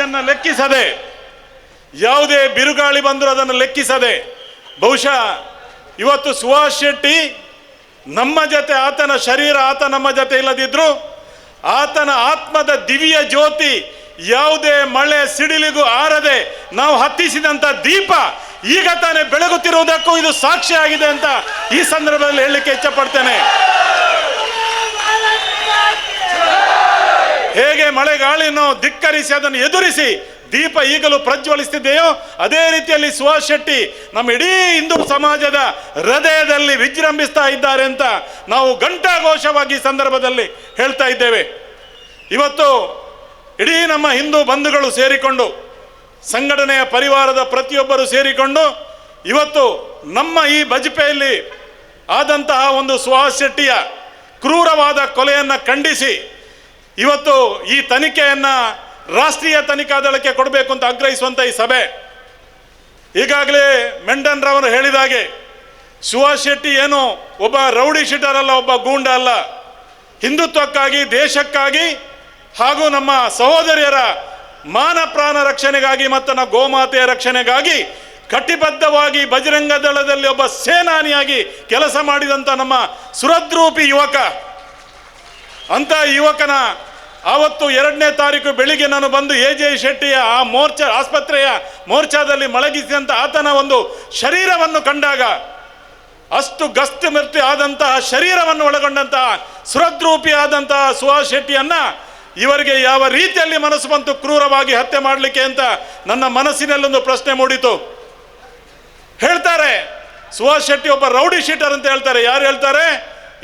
ಗಾಳಿಯನ್ನ ಲೆಕ್ಕಿಸದೆ, ಯಾವುದೇ ಬಿರುಗಾಳಿ ಬಂದರೂ ಅದನ್ನು ಲೆಕ್ಕಿಸದೆ, ಬಹುಶಃ ಇವತ್ತು ಸುಭಾಷ್ ಶೆಟ್ಟಿ ನಮ್ಮ ಜೊತೆ, ಆತನ ಶರೀರ, ಆತ ನಮ್ಮ ಜೊತೆ ಇಲ್ಲದಿದ್ರು, ಆತನ ಆತ್ಮದ ದಿವ್ಯ ಜ್ಯೋತಿ ಯಾವುದೇ ಮಳೆ ಸಿಡಿಲಿಗೂ ಆರದೆ ನಾವು ಹತ್ತಿಸಿದಂತ ದೀಪ ಈಗ ತಾನೇ ಬೆಳಗುತ್ತಿರುವುದಕ್ಕೂ ಇದು ಸಾಕ್ಷಿ ಆಗಿದೆ ಅಂತ ಈ ಸಂದರ್ಭದಲ್ಲಿ ಹೇಳಲಿಕ್ಕೆ ಇಚ್ಛಪಡ್ತೇನೆ. ಹೇಗೆ ಮಳೆಗಾಳಿಯನ್ನು ಧಿಕ್ಕರಿಸಿ, ಅದನ್ನು ಎದುರಿಸಿ ದೀಪ ಈಗಲೂ ಪ್ರಜ್ವಲಿಸ್ತಿದೆಯೋ, ಅದೇ ರೀತಿಯಲ್ಲಿ ಸುಹಾಸ್ ಶೆಟ್ಟಿ ನಮ್ಮ ಇಡೀ ಹಿಂದೂ ಸಮಾಜದ ಹೃದಯದಲ್ಲಿ ವಿಜೃಂಭಿಸ್ತಾ ಇದ್ದಾರೆ ಅಂತ ನಾವು ಘಂಟಾಘೋಷವಾಗಿ ಸಂದರ್ಭದಲ್ಲಿ ಹೇಳ್ತಾ ಇದ್ದೇವೆ. ಇವತ್ತು ಇಡೀ ನಮ್ಮ ಹಿಂದೂ ಬಂಧುಗಳು ಸೇರಿಕೊಂಡು, ಸಂಘಟನೆಯ ಪರಿವಾರದ ಪ್ರತಿಯೊಬ್ಬರು ಸೇರಿಕೊಂಡು, ಇವತ್ತು ನಮ್ಮ ಈ ಬಜಪೆಯಲ್ಲಿ ಆದಂತಹ ಒಂದು ಸುಹಾಸ್ ಶೆಟ್ಟಿಯ ಕ್ರೂರವಾದ ಕೊಲೆಯನ್ನು ಖಂಡಿಸಿ ಇವತ್ತು ಈ ತನಿಖೆಯನ್ನು ರಾಷ್ಟ್ರೀಯ ತನಿಖಾ ದಳಕ್ಕೆ ಕೊಡಬೇಕು ಅಂತ ಆಗ್ರಹಿಸುವಂತ ಈ ಸಭೆ. ಈಗಾಗಲೇ ಮೆಂಡನ್ ರವರು ಹೇಳಿದಾಗೆ ಸುಭಾಷ್ ಶೆಟ್ಟಿ ಏನು ಒಬ್ಬ ರೌಡಿ ಶೀಟರ್ ಅಲ್ಲ, ಒಬ್ಬ ಗೂಂಡ ಅಲ್ಲ. ಹಿಂದುತ್ವಕ್ಕಾಗಿ, ದೇಶಕ್ಕಾಗಿ ಹಾಗೂ ನಮ್ಮ ಸಹೋದರಿಯರ ಮಾನ ಪ್ರಾಣ ರಕ್ಷಣೆಗಾಗಿ ಮತ್ತು ನಮ್ಮ ಗೋಮಾತೆಯ ರಕ್ಷಣೆಗಾಗಿ ಕಟಿಬದ್ಧವಾಗಿ ಬಜರಂಗ ದಳದಲ್ಲಿ ಒಬ್ಬ ಸೇನಾನಿಯಾಗಿ ಕೆಲಸ ಮಾಡಿದಂಥ ನಮ್ಮ ಸುರದ್ರೂಪಿ ಯುವಕ. ಅಂತ ಯುವಕನ ಆವತ್ತು ಎರಡನೇ ತಾರೀಕು ಬೆಳಿಗ್ಗೆ ನಾನು ಬಂದು ಎ ಜೆ ಶೆಟ್ಟಿಯ ಆ ಮೋರ್ಚಾ, ಆಸ್ಪತ್ರೆಯ ಮೋರ್ಚಾದಲ್ಲಿ ಮಲಗಿಸಿದಂಥ ಆತನ ಒಂದು ಶರೀರವನ್ನು ಕಂಡಾಗ ಅಷ್ಟು ಗಸ್ತು ಮೃತ್ಯು ಆದಂತಹ ಶರೀರವನ್ನು ಒಳಗೊಂಡಂತಹ ಸುರದ್ರೂಪಿ ಆದಂತಹ ಸುಹಾಸ್ ಶೆಟ್ಟಿಯನ್ನ ಇವರಿಗೆ ಯಾವ ರೀತಿಯಲ್ಲಿ ಮನಸ್ಸು ಬಂತು ಕ್ರೂರವಾಗಿ ಹತ್ಯೆ ಮಾಡಲಿಕ್ಕೆ ಅಂತ ನನ್ನ ಮನಸ್ಸಿನಲ್ಲೊಂದು ಪ್ರಶ್ನೆ ಮೂಡಿತು. ಹೇಳ್ತಾರೆ, ಸುಹಾಸ್ ಶೆಟ್ಟಿ ಒಬ್ಬ ರೌಡಿ ಶೀಟರ್ ಅಂತ ಹೇಳ್ತಾರೆ. ಯಾರು ಹೇಳ್ತಾರೆ?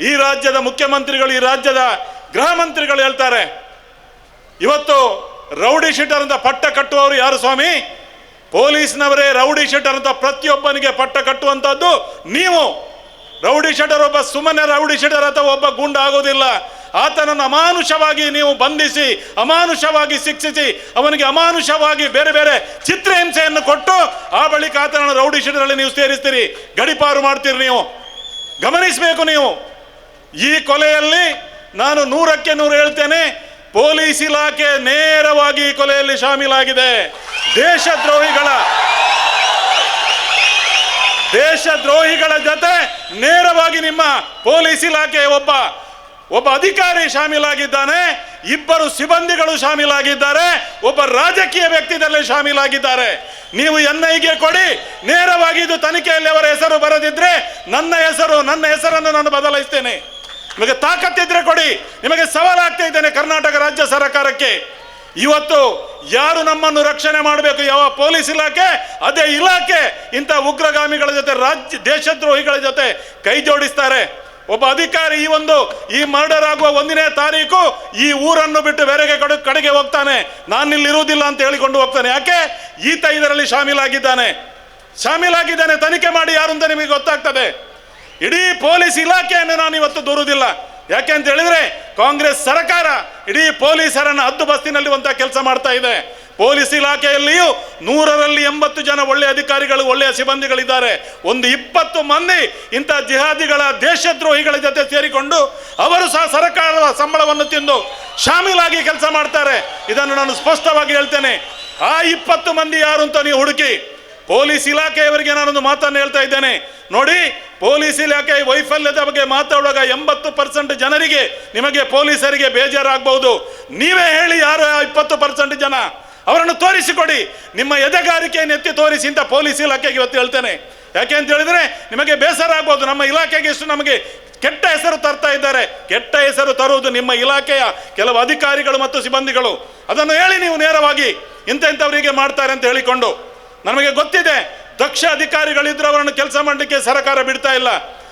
ಈ ರಾಜ್ಯದ ಮುಖ್ಯಮಂತ್ರಿಗಳು, ಈ ರಾಜ್ಯದ ಗೃಹ ಮಂತ್ರಿಗಳು ಹೇಳ್ತಾರೆ. ಇವತ್ತು ರೌಡಿ ಶೀಟರ್ ಅಂತ ಪಟ್ಟ ಕಟ್ಟುವವರು ಯಾರು ಸ್ವಾಮಿ? ಪೊಲೀಸ್ನವರೇ ರೌಡಿ ಶೀಟರ್ ಅಂತ ಪ್ರತಿಯೊಬ್ಬನಿಗೆ ಪಟ್ಟ ಕಟ್ಟುವಂತದ್ದು ನೀವು. ರೌಡಿ ಶೆಟರ್ ಒಬ್ಬ ಸುಮ್ಮನೆ ರೌಡಿ ಶೀಟರ್ ಅಥವಾ ಒಬ್ಬ ಗುಂಡ ಆಗೋದಿಲ್ಲ. ಆತನನ್ನು ಅಮಾನುಷವಾಗಿ ನೀವು ಬಂಧಿಸಿ, ಅಮಾನುಷವಾಗಿ ಶಿಕ್ಷಿಸಿ, ಅವನಿಗೆ ಅಮಾನುಷವಾಗಿ ಬೇರೆ ಬೇರೆ ಚಿತ್ರಹಿಂಸೆಯನ್ನು ಕೊಟ್ಟು ಆ ಬಳಿಕ ಆತನನ್ನು ರೌಡಿ ಶೀಟರಲ್ಲಿ ನೀವು ಸೇರಿಸ್ತೀರಿ. ಗಡಿಪಾರು ಮಾಡ್ತೀರಿ ನೀವು. ಗಮನಿಸಬೇಕು ನೀವು. ಈ ಕೊಲೆಯಲ್ಲಿ ನಾನು ನೂರಕ್ಕೆ ನೂರು ಹೇಳ್ತೇನೆ. ಪೊಲೀಸ್ ಇಲಾಖೆ ನೇರವಾಗಿ ಕೊಲೆಯಲ್ಲಿ ಶಾಮೀಲಾಗಿದೆ. ದೇಶದ್ರೋಹಿಗಳ ದೇಶದ್ರೋಹಿಗಳ ಜೊತೆ ನೇರವಾಗಿ ನಿಮ್ಮ ಪೊಲೀಸ್ ಇಲಾಖೆ ಒಬ್ಬ ಒಬ್ಬ ಅಧಿಕಾರಿ ಶಾಮೀಲಾಗಿದ್ದಾನೆ. ಇಬ್ಬರು ಸಿಬ್ಬಂದಿಗಳು ಶಾಮೀಲಾಗಿದ್ದಾರೆ. ಒಬ್ಬ ರಾಜಕೀಯ ವ್ಯಕ್ತಿದಲ್ಲಿ ಶಾಮೀಲಾಗಿದ್ದಾರೆ. ನೀವು ಎನ್ ಐಗೆ ಕೊಡಿ. ನೇರವಾಗಿ ಇದು ತನಿಖೆಯಲ್ಲಿ ಅವರ ಹೆಸರು ಬರದಿದ್ರೆ ನನ್ನ ಹೆಸರು ನನ್ನ ಹೆಸರನ್ನು ನಾನು ಬದಲಾಯಿಸ್ತೇನೆ. ನಿಮಗೆ ತಾಕತ್ತಿದ್ರೆ ಕೊಡಿ. ನಿಮಗೆ ಸವಾಲಾಗ್ತಾ ಇದ್ದೇನೆ ಕರ್ನಾಟಕ ರಾಜ್ಯ ಸರ್ಕಾರಕ್ಕೆ. ಇವತ್ತು ಯಾರು ನಮ್ಮನ್ನು ರಕ್ಷಣೆ ಮಾಡಬೇಕು? ಯಾವ ಪೊಲೀಸ್ ಇಲಾಖೆ? ಅದೇ ಇಲಾಖೆ. ಇಂಥ ಉಗ್ರಗಾಮಿಗಳ ಜೊತೆ, ರಾಜ್ಯ ದೇಶದ್ರೋಹಿಗಳ ಜೊತೆ ಕೈ ಜೋಡಿಸ್ತಾರೆ. ಒಬ್ಬ ಅಧಿಕಾರಿ ಈ ಒಂದು, ಈ ಮರ್ಡರ್ ಆಗುವ ಒಂದನೇ ತಾರೀಕು ಈ ಊರನ್ನು ಬಿಟ್ಟು ಬೇರೆಗೆ ಕಡೆ, ಕಡೆಗೆ ಹೋಗ್ತಾನೆ. ನಾನು ಇಲ್ಲಿ ಇರುವುದಿಲ್ಲ ಅಂತ ಹೇಳಿಕೊಂಡು ಹೋಗ್ತಾನೆ. ಯಾಕೆ? ಈತ ಇದರಲ್ಲಿ ಶಾಮೀಲಾಗಿದ್ದಾನೆ. ಶಾಮೀಲಾಗಿದ್ದಾನೆ. ತನಿಖೆ ಮಾಡಿ ಯಾರು ಅಂತ ನಿಮಗೆ ಗೊತ್ತಾಗ್ತದೆ. ಇಡೀ ಪೊಲೀಸ್ ಇಲಾಖೆಯನ್ನು ನಾನು ಇವತ್ತು ದೂರುವುದಿಲ್ಲ. ಯಾಕೆ ಅಂತ ಹೇಳಿದ್ರೆ, ಕಾಂಗ್ರೆಸ್ ಸರ್ಕಾರ ಇಡೀ ಪೊಲೀಸರನ್ನು ಹದ್ದು ಬಸ್ತಿನಲ್ಲಿ ಒಂದ ಕೆಲಸ ಮಾಡ್ತಾ ಇದೆ. ಪೊಲೀಸ್ ಇಲಾಖೆಯಲ್ಲಿಯೂ ನೂರರಲ್ಲಿ ಎಂಬತ್ತು ಜನ ಒಳ್ಳೆಯ ಅಧಿಕಾರಿಗಳು, ಒಳ್ಳೆಯ ಸಿಬ್ಬಂದಿಗಳಿದ್ದಾರೆ. ಒಂದು ಇಪ್ಪತ್ತು ಮಂದಿ ಇಂಥ ಜಿಹಾದಿಗಳ, ದೇಶದ್ರೋಹಿಗಳ ಜೊತೆ ಸೇರಿಕೊಂಡು ಅವರು ಸಹ ಸರ್ಕಾರದ ಸಂಬಳವನ್ನು ತಿಂದು ಶಾಮೀಲಾಗಿ ಕೆಲಸ ಮಾಡ್ತಾರೆ. ಇದನ್ನು ನಾನು ಸ್ಪಷ್ಟವಾಗಿ ಹೇಳ್ತೇನೆ. ಆ ಇಪ್ಪತ್ತು ಮಂದಿ ಯಾರು ಅಂತ ನೀವು ಹುಡುಕಿ ಪೊಲೀಸ್ ಇಲಾಖೆಯವರಿಗೆ ನಾನೊಂದು ಮಾತನ್ನು ಹೇಳ್ತಾ ಇದ್ದೇನೆ. ನೋಡಿ, ಪೊಲೀಸ್ ಇಲಾಖೆ ವೈಫಲ್ಯದ ಬಗ್ಗೆ ಮಾತಾಡುವಾಗ ಎಂಬತ್ತು ಪರ್ಸೆಂಟ್ ಜನರಿಗೆ ನಿಮಗೆ ಪೊಲೀಸರಿಗೆ ಬೇಜಾರಾಗಬಹುದು. ನೀವೇ ಹೇಳಿ ಯಾರು ಇಪ್ಪತ್ತು ಪರ್ಸೆಂಟ್ ಜನ. ಅವರನ್ನು ತೋರಿಸಿಕೊಡಿ. ನಿಮ್ಮ ಎದೆಗಾರಿಕೆಯನ್ನು ಎತ್ತಿ ತೋರಿಸಿ ಅಂತ ಪೊಲೀಸ್ ಇಲಾಖೆಗೆ ಇವತ್ತು ಹೇಳ್ತೇನೆ. ಯಾಕೆ ಅಂತ ಹೇಳಿದ್ರೆ, ನಿಮಗೆ ಬೇಸರ ಆಗ್ಬೋದು. ನಮ್ಮ ಇಲಾಖೆಗೆ ಇಷ್ಟು ನಮಗೆ ಕೆಟ್ಟ ಹೆಸರು ತರ್ತಾ ಇದ್ದಾರೆ. ಕೆಟ್ಟ ಹೆಸರು ತರುವುದು ನಿಮ್ಮ ಇಲಾಖೆಯ ಕೆಲವು ಅಧಿಕಾರಿಗಳು ಮತ್ತು ಸಿಬ್ಬಂದಿಗಳು. ಅದನ್ನು ಹೇಳಿ ನೀವು ನೇರವಾಗಿ ಇಂಥ ಇಂಥವರಿಗೆ ಮಾಡ್ತಾರೆ ಅಂತ ಹೇಳಿಕೊಂಡು. ನಮಗೆ ಗೊತ್ತಿದೆ, ದಕ್ಷ ಅಧಿಕಾರಿಗಳಿದ್ರು ಅವರನ್ನು ಕೆಲಸ ಮಾಡಲಿಕ್ಕೆ ಸರ್ಕಾರ ಬಿಡ್ತಾ ಇಲ್ಲ.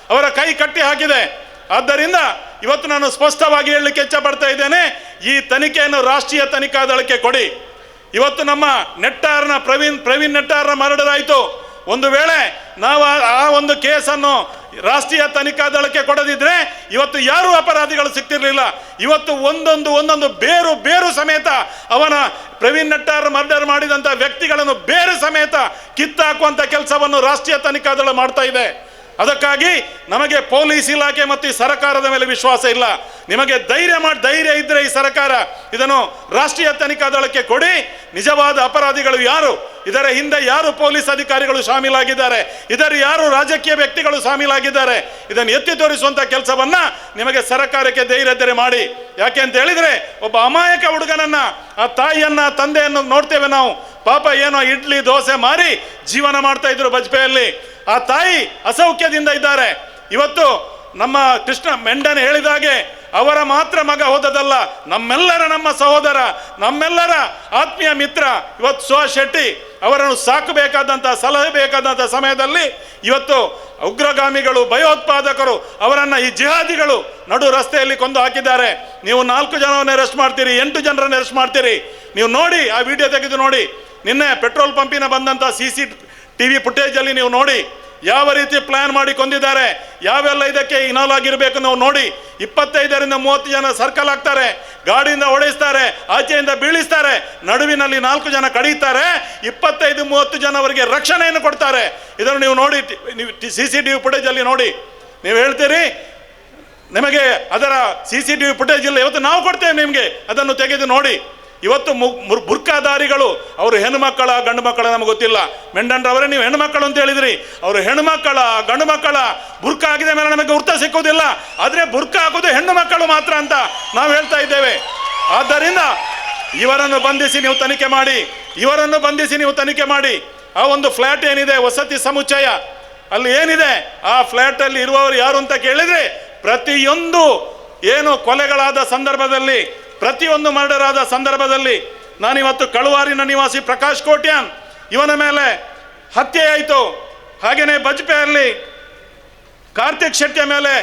ಅವರ ಕೈ ಕಟ್ಟಿ ಹಾಕಿದೆ. ಆದ್ದರಿಂದ ಇವತ್ತು ನಾನು ಸ್ಪಷ್ಟವಾಗಿ ಹೇಳಲಿಕ್ಕೆ ಇಚ್ಛಪಡ್ತಾ ಇದ್ದೇನೆ, ಈ ತನಿಖೆಯನ್ನು ರಾಷ್ಟ್ರೀಯ ತನಿಖಾ ದಳಕ್ಕೆ ಕೊಡಿ. ಇವತ್ತು ನಮ್ಮ ನೆಟ್ಟಾರ್ನ ಪ್ರವೀಣ್ ಪ್ರವೀಣ್ ನೆಟ್ಟಾರ್ನ ಮರಡದಾಯಿತು ಒಂದು ವೇಳೆ ನಾವು ಆ- ಆ ಒಂದು ಕೇಸನ್ನು ರಾಷ್ಟ್ರೀಯ ತನಿಖಾ ದಳಕ್ಕೆ ಕೊಡದಿದ್ರೆ ಇವತ್ತು ಯಾರು ಅಪರಾಧಿಗಳು ಸಿಗ್ತಿರ್ಲಿಲ್ಲ ಇವತ್ತು ಒಂದೊಂದು ಒಂದೊಂದು ಬೇರು ಬೇರು ಸಮೇತ ಅವನ ಪ್ರವೀಣ್ ನಟ್ಟಾರ್ ಮರ್ಡರ್ ಮಾಡಿದಂಥ ವ್ಯಕ್ತಿಗಳನ್ನು ಬೇರು ಸಮೇತ ಕಿತ್ತಾಕುವಂಥ ಕೆಲಸವನ್ನು ರಾಷ್ಟ್ರೀಯ ತನಿಖಾ ದಳ ಮಾಡ್ತಾ ಇದೆ. ಅದಕ್ಕಾಗಿ ನಮಗೆ ಪೊಲೀಸ್ ಇಲಾಖೆ ಮತ್ತು ಈ ಸರ್ಕಾರದ ಮೇಲೆ ವಿಶ್ವಾಸ ಇಲ್ಲ. ನಿಮಗೆ ಧೈರ್ಯ ಮಾಡಿ, ಧೈರ್ಯ ಇದ್ದರೆ ಈ ಸರ್ಕಾರ ಇದನ್ನು ರಾಷ್ಟ್ರೀಯ ತನಿಖಾ ದಳಕ್ಕೆ ಕೊಡಿ. ನಿಜವಾದ ಅಪರಾಧಿಗಳು ಯಾರು? ಇದರ ಹಿಂದೆ ಯಾರು ಪೊಲೀಸ್ ಅಧಿಕಾರಿಗಳು ಶಾಮೀಲಾಗಿದ್ದಾರೆ? ಇದರ ಯಾರು ರಾಜಕೀಯ ವ್ಯಕ್ತಿಗಳು ಶಾಮೀಲಾಗಿದ್ದಾರೆ? ಇದನ್ನು ಎತ್ತಿ ತೋರಿಸುವಂತ ಕೆಲಸವನ್ನು ನಿಮಗೆ ಸರ್ಕಾರಕ್ಕೆ ಧೈರ್ಯ ಇದ್ದರೆ ಮಾಡಿ. ಯಾಕೆ ಅಂತ ಹೇಳಿದ್ರೆ, ಒಬ್ಬ ಅಮಾಯಕ ಹುಡುಗನನ್ನ, ಆ ತಾಯಿಯನ್ನ, ತಂದೆಯನ್ನು ನೋಡ್ತೇವೆ ನಾವು. ಪಾಪ ಏನೋ ಇಡ್ಲಿ, ದೋಸೆ ಮಾರಿ ಜೀವನ ಮಾಡ್ತಾ ಇದ್ರು ಬಜ್ಪೆಯಲ್ಲಿ. ಆ ತಾಯಿ ಅಸೌಖ್ಯದಿಂದ ಇದ್ದಾರೆ. ಇವತ್ತು ನಮ್ಮ ಕೃಷ್ಣ ಮೆಂಡನ್ ಹೇಳಿದಾಗೆ ಅವರ ಮಾತ್ರ ಮಗ ಹೋದದಲ್ಲ ನಮ್ಮೆಲ್ಲರ ನಮ್ಮ ಸಹೋದರ, ನಮ್ಮೆಲ್ಲರ ಆತ್ಮೀಯ ಮಿತ್ರ, ಇವತ್ತು ಸುಹಾಸ್ ಶೆಟ್ಟಿ ಅವರನ್ನು ಸಾಕಬೇಕಾದಂಥ ಸಲಹೆ ಬೇಕಾದಂಥ ಸಮಯದಲ್ಲಿ ಇವತ್ತು ಉಗ್ರಗಾಮಿಗಳು, ಭಯೋತ್ಪಾದಕರು ಅವರನ್ನು ಈ ಜಿಹಾದಿಗಳು ನಡು ರಸ್ತೆಯಲ್ಲಿ ಕೊಂದು ಹಾಕಿದ್ದಾರೆ. ನೀವು ನಾಲ್ಕು ಜನವನ್ನು ಅರೆಸ್ಟ್ ಮಾಡ್ತೀರಿ, ಎಂಟು ಜನರನ್ನು ಅರೆಸ್ಟ್ ಮಾಡ್ತೀರಿ. ನೀವು ನೋಡಿ, ಆ ವಿಡಿಯೋ ತೆಗೆದು ನೋಡಿ. ನಿನ್ನೆ ಪೆಟ್ರೋಲ್ ಪಂಪಿನ ಬಂದಂಥ ಸಿ ಸಿ ಟಿ ವಿ ಫುಟೇಜಲ್ಲಿ ನೀವು ನೋಡಿ ಯಾವ ರೀತಿ ಪ್ಲಾನ್ ಮಾಡಿ ಕೊಂದಿದ್ದಾರೆ, ಯಾವೆಲ್ಲ ಇದಕ್ಕೆ ಇನಾಲ್ ಆಗಿರಬೇಕು ನಾವು ನೋಡಿ. ಇಪ್ಪತ್ತೈದರಿಂದ ಮೂವತ್ತು ಜನ ಸರ್ಕಲ್ ಆಗ್ತಾರೆ, ಗಾಡಿಯಿಂದ ಹೊಡೆಸ್ತಾರೆ, ಆಚೆಯಿಂದ ಬೀಳಿಸ್ತಾರೆ, ನಡುವಿನಲ್ಲಿ ನಾಲ್ಕು ಜನ ಕಡಿತಾರೆ, ಇಪ್ಪತ್ತೈದು, ಮೂವತ್ತು ಜನ ಅವರಿಗೆ ರಕ್ಷಣೆಯನ್ನು ಕೊಡ್ತಾರೆ. ಇದನ್ನು ನೀವು ನೋಡಿ ನೀವು ಸಿ ಸಿ ಟಿ ವಿ ಫುಟೇಜಲ್ಲಿ ನೋಡಿ. ನೀವು ಹೇಳ್ತೀರಿ, ನಿಮಗೆ ಅದರ C C T V footage ಇಲ್ಲ, ಇವತ್ತು ನಾವು ಕೊಡ್ತೇವೆ ನಿಮಗೆ, ಅದನ್ನು ತೆಗೆದು ನೋಡಿ. ಇವತ್ತು ಬುರ್ಕಾಧಾರಿಗಳು ಅವರು ಹೆಣ್ಣುಮಕ್ಕಳ ಗಂಡು ಮಕ್ಕಳ ನಮಗೆ ಗೊತ್ತಿಲ್ಲ. ಮೆಂಡನ್ರವರೇ ನೀವು ಹೆಣ್ಣುಮಕ್ಕಳು ಅಂತ ಹೇಳಿದ್ರಿ. ಅವರು ಹೆಣ್ಣುಮಕ್ಕಳ ಗಂಡು ಮಕ್ಕಳ ಬುರ್ಕ ಆಗಿದೆ ಮೇಲೆ ನಮಗೆ ಗುರ್ತ ಸಿಕ್ಕೋದಿಲ್ಲ ಆದರೆ ಬುರ್ಕ ಹಾಕೋದು ಹೆಣ್ಣು ಮಕ್ಕಳು ಮಾತ್ರ ಅಂತ ನಾವು ಹೇಳ್ತಾ ಇದ್ದೇವೆ. ಆದ್ದರಿಂದ ಇವರನ್ನು ಬಂಧಿಸಿ ನೀವು ತನಿಖೆ ಮಾಡಿ. ಇವರನ್ನು ಬಂಧಿಸಿ ನೀವು ತನಿಖೆ ಮಾಡಿ. ಆ ಒಂದು ಫ್ಲ್ಯಾಟ್ ಏನಿದೆ, ವಸತಿ ಸಮುಚ್ಚಯ, ಅಲ್ಲಿ ಏನಿದೆ, ಆ ಫ್ಲ್ಯಾಟಲ್ಲಿ ಇರುವವರು ಯಾರು ಅಂತ ಕೇಳಿದ್ರೆ ಪ್ರತಿಯೊಂದು ಏನು ಕೊಲೆಗಳಾದ ಸಂದರ್ಭದಲ್ಲಿ ಪ್ರತಿಯೊಂದು ಮರ್ಡರ್ ಆದ ಸಂದರ್ಭದಲ್ಲಿ ನಾನಿವತ್ತು ಕಳುವಾರಿನ ನಿವಾಸಿ ಪ್ರಕಾಶ್ ಕೋಟ್ಯಾನ್, ಇವನ ಮೇಲೆ ಹತ್ಯೆ ಆಯಿತು. ಹಾಗೆಯೇ ಬಜ್ಪೆಯಲ್ಲಿ ಕಾರ್ತಿಕ್ ಶೆಟ್ಟಿಯ ಮೇಲೆ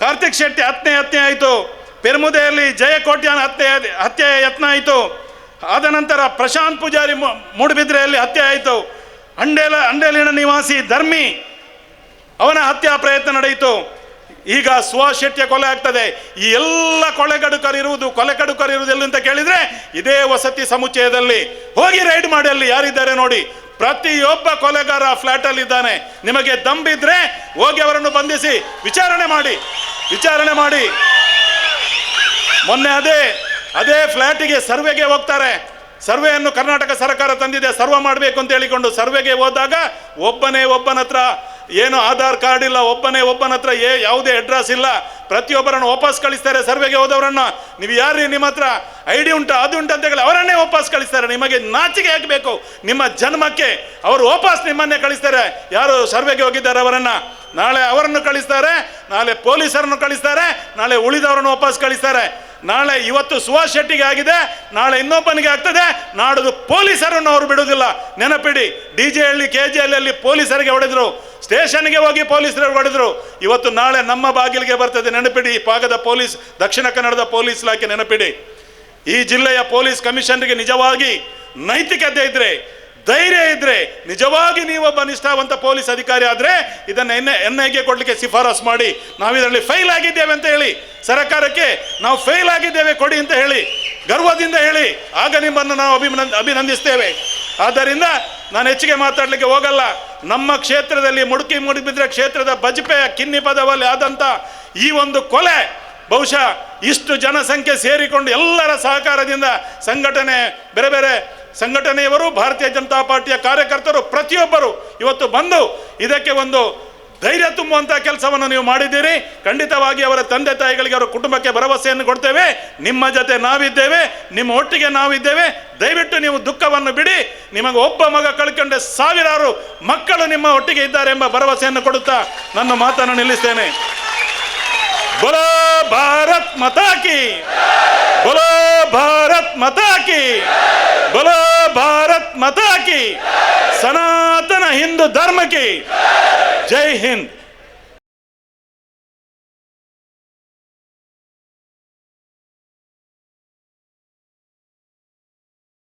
ಕಾರ್ತಿಕ್ ಶೆಟ್ಟಿ ಹತ್ಯೆ ಹತ್ಯೆ ಆಯಿತು. ಪೆರ್ಮುದೆಯಲ್ಲಿ ಜಯ ಕೋಟ್ಯಾನ್ ಹತ್ಯೆ ಹತ್ಯೆ ಯತ್ನ ಆಯಿತು. ಆದ ನಂತರ ಪ್ರಶಾಂತ್ ಪೂಜಾರಿ ಮೂಡುಬಿದ್ರೆಯಲ್ಲಿ ಹತ್ಯೆ ಆಯಿತು. ಅಂಡೇಲ, ಅಂಡೇಲಿನ ನಿವಾಸಿ ಧರ್ಮಿ ಅವನ ಹತ್ಯಾ ಪ್ರಯತ್ನ ನಡೆಯಿತು. ಈಗ ಶೆಟ್ಟಿಯ ಕೊಲೆ ಆಗ್ತದೆ. ಈ ಎಲ್ಲ ಇರುವುದು ಎಲ್ಲಿ ಅಂತ ಕೇಳಿದ್ರೆ ಇದೇ ವಸತಿ ಸಮುಚ್ಚಯದಲ್ಲಿ ಹೋಗಿ ರೈಡ್ ಮಾಡಿ ಅಲ್ಲಿ ಯಾರಿದ್ದಾರೆ ನೋಡಿ. ಪ್ರತಿಯೊಬ್ಬ ಕೊಲೆಗಾರ ಫ್ಲಾಟ್ ಅಲ್ಲಿ ಇದ್ದಾನೆ. ನಿಮಗೆ ದಂಬಿದ್ರೆ ಹೋಗಿ ಅವರನ್ನು ಬಂಧಿಸಿ ವಿಚಾರಣೆ ಮಾಡಿ. ವಿಚಾರಣೆ ಮಾಡಿ. ಮೊನ್ನೆ ಅದೇ ಅದೇ ಫ್ಲ್ಯಾಟಿಗೆ ಸರ್ವೆಗೆ ಹೋಗ್ತಾರೆ. ಸರ್ವೆಯನ್ನು ಕರ್ನಾಟಕ ಸರ್ಕಾರ ತಂದಿದೆ. ಸರ್ವೆ ಮಾಡಬೇಕು ಅಂತ ಹೇಳಿಕೊಂಡು ಸರ್ವೆಗೆ ಹೋದಾಗ ಒಬ್ಬನೇ ಒಬ್ಬನ ಹತ್ರ ಏನು ಆಧಾರ್ ಕಾರ್ಡ್ ಇಲ್ಲ, ಒಬ್ಬನೇ ಒಬ್ಬನ ಹತ್ರ ಏ, ಯಾವುದೇ ಅಡ್ರೆಸ್ ಇಲ್ಲ. ಪ್ರತಿಯೊಬ್ಬರನ್ನು ವಾಪಸ್ ಕಳಿಸ್ತಾರೆ ಸರ್ವೆಗೆ ಹೋದವರನ್ನು. ನೀವು ಯಾರು ನಿಮ್ಮ ಹತ್ರ? ಐ ಡಿ ಉಂಟು, ಅದು ಉಂಟು ಅಂತ ಹೇಳಿ ಅವರನ್ನೇ ವಾಪಸ್ ಕಳಿಸ್ತಾರೆ. ನಿಮಗೆ ನಾಚಿಕೆ ಹಾಕಬೇಕು ನಿಮ್ಮ ಜನ್ಮಕ್ಕೆ ಅವರು ವಾಪಸ್ ನಿಮ್ಮನ್ನೇ ಕಳಿಸ್ತಾರೆ. ಯಾರು ಸರ್ವೆಗೆ ಹೋಗಿದ್ದಾರೆ ಅವರನ್ನು? ನಾಳೆ ಅವರನ್ನು ಕಳಿಸ್ತಾರೆ, ನಾಳೆ ಪೊಲೀಸರನ್ನು ಕಳಿಸ್ತಾರೆ, ನಾಳೆ ಉಳಿದವರನ್ನು ವಾಪಸ್ ಕಳಿಸ್ತಾರೆ. ನಾಳೆ ಇವತ್ತು ಸುಭಾಷ್ ಶೆಟ್ಟಿಗೆ ಆಗಿದೆ, ನಾಳೆ ಇನ್ನೊಬ್ಬನಿಗೆ ಆಗ್ತದೆ ನಾಡದು ಪೊಲೀಸರನ್ನು ಅವರು ಬಿಡುವುದಿಲ್ಲ. ನೆನಪಿಡಿ, D J Halli, K J ಹಳ್ಳಿಯಲ್ಲಿ ಪೊಲೀಸರಿಗೆ ಹೊಡೆದ್ರು. ಸ್ಟೇಷನ್ಗೆ ಹೋಗಿ ಪೊಲೀಸರು ಹೊಡೆದ್ರು. ಇವತ್ತು ನಾಳೆ ನಮ್ಮ ಬಾಗಿಲಿಗೆ ಬರ್ತದೆ ನೆನಪಿಡಿ. ಈ ಪೊಲೀಸ್, ದಕ್ಷಿಣ ಕನ್ನಡದ ಪೊಲೀಸ್ ಇಲಾಖೆ ನೆನಪಿಡಿ. ಈ ಜಿಲ್ಲೆಯ ಪೊಲೀಸ್ ಕಮಿಷನರ್ಗೆ ನಿಜವಾಗಿ ನೈತಿಕತೆ ಇದ್ರೆ, ಧೈರ್ಯ ಇದ್ರೆ, ನಿಜವಾಗಿ ನೀವೊಬ್ಬ ನಿಷ್ಠಾವಂತ ಪೊಲೀಸ್ ಅಧಿಕಾರಿ ಆದ್ರೆ ಇದನ್ನ ಎನ್ ಎನ್ ಐಗೆ ಕೊಡ್ಲಿಕ್ಕೆ ಶಿಫಾರಸ್ ಮಾಡಿ. ನಾವು ಇದರಲ್ಲಿ ಫೈಲ್ ಆಗಿದ್ದೇವೆ ಅಂತ ಹೇಳಿ. ಸರ್ಕಾರಕ್ಕೆ ನಾವು ಫೈಲ್ ಆಗಿದ್ದೇವೆ ಕೊಡಿ ಅಂತ ಹೇಳಿ. ಗರ್ವದಿಂದ ಹೇಳಿ. ಆಗ ನಿಮ್ಮನ್ನು ನಾವು ಅಭಿನಂದ, ಅಭಿನಂದಿಸ್ತೇವೆ. ಆದ್ದರಿಂದ ನಾನು ಹೆಚ್ಚಿಗೆ ಮಾತಾಡಲಿಕ್ಕೆ ಹೋಗಲ್ಲ. ನಮ್ಮ ಕ್ಷೇತ್ರದಲ್ಲಿ ಮುಡುಕಿ ಮುಡಿಬಿದ್ರೆ ಕ್ಷೇತ್ರದ ಬಜ್ಪೆಯ ಕಿನ್ನಿ ಪದವಲ್ಲಿ ಆದಂಥ ಈ ಒಂದು ಕೊಲೆ ಬಹುಶಃ ಇಷ್ಟು ಜನಸಂಖ್ಯೆ ಸೇರಿಕೊಂಡು ಎಲ್ಲರ ಸಹಕಾರದಿಂದ ಸಂಘಟನೆ, ಬೇರೆ ಬೇರೆ ಸಂಘಟನೆಯವರು, ಭಾರತೀಯ ಜನತಾ ಪಾರ್ಟಿಯ ಕಾರ್ಯಕರ್ತರು ಪ್ರತಿಯೊಬ್ಬರು ಇವತ್ತು ಬಂದು ಇದಕ್ಕೆ ಒಂದು ಧೈರ್ಯ ತುಂಬುವಂಥ ಕೆಲಸವನ್ನು ನೀವು ಮಾಡಿದ್ದೀರಿ. ಖಂಡಿತವಾಗಿ ಅವರ ತಂದೆ ತಾಯಿಗಳಿಗೆ ಅವರ ಕುಟುಂಬಕ್ಕೆ ಭರವಸೆಯನ್ನು ಕೊಡ್ತೇವೆ. ನಿಮ್ಮ ಜೊತೆ ನಾವಿದ್ದೇವೆ, ನಿಮ್ಮ ಒಟ್ಟಿಗೆ ನಾವಿದ್ದೇವೆ. ದಯವಿಟ್ಟು ನೀವು ದುಃಖವನ್ನು ಬಿಡಿ. ನಿಮಗೆ ಒಬ್ಬ ಮಗ ಕಳ್ಕೊಂಡೆ ಸಾವಿರಾರು ಮಕ್ಕಳು ನಿಮ್ಮ ಒಟ್ಟಿಗೆ ಇದ್ದಾರೆ ಎಂಬ ಭರವಸೆಯನ್ನು ಕೊಡುತ್ತಾ ನನ್ನ ಮಾತನ್ನು ನಿಲ್ಲಿಸ್ತೇನೆ. ಬಲೋ ಭಾರತ್ ಮತಾಕಿ ಬಲೋ ಭಾರತ್ ಮತಾಕಿ ಬಲೋ ಭಾರತ್ ಮತಾಕಿ ಸನಾತನ ಹಿಂದೂ ಧರ್ಮಕ್ಕೆ జై హింద్.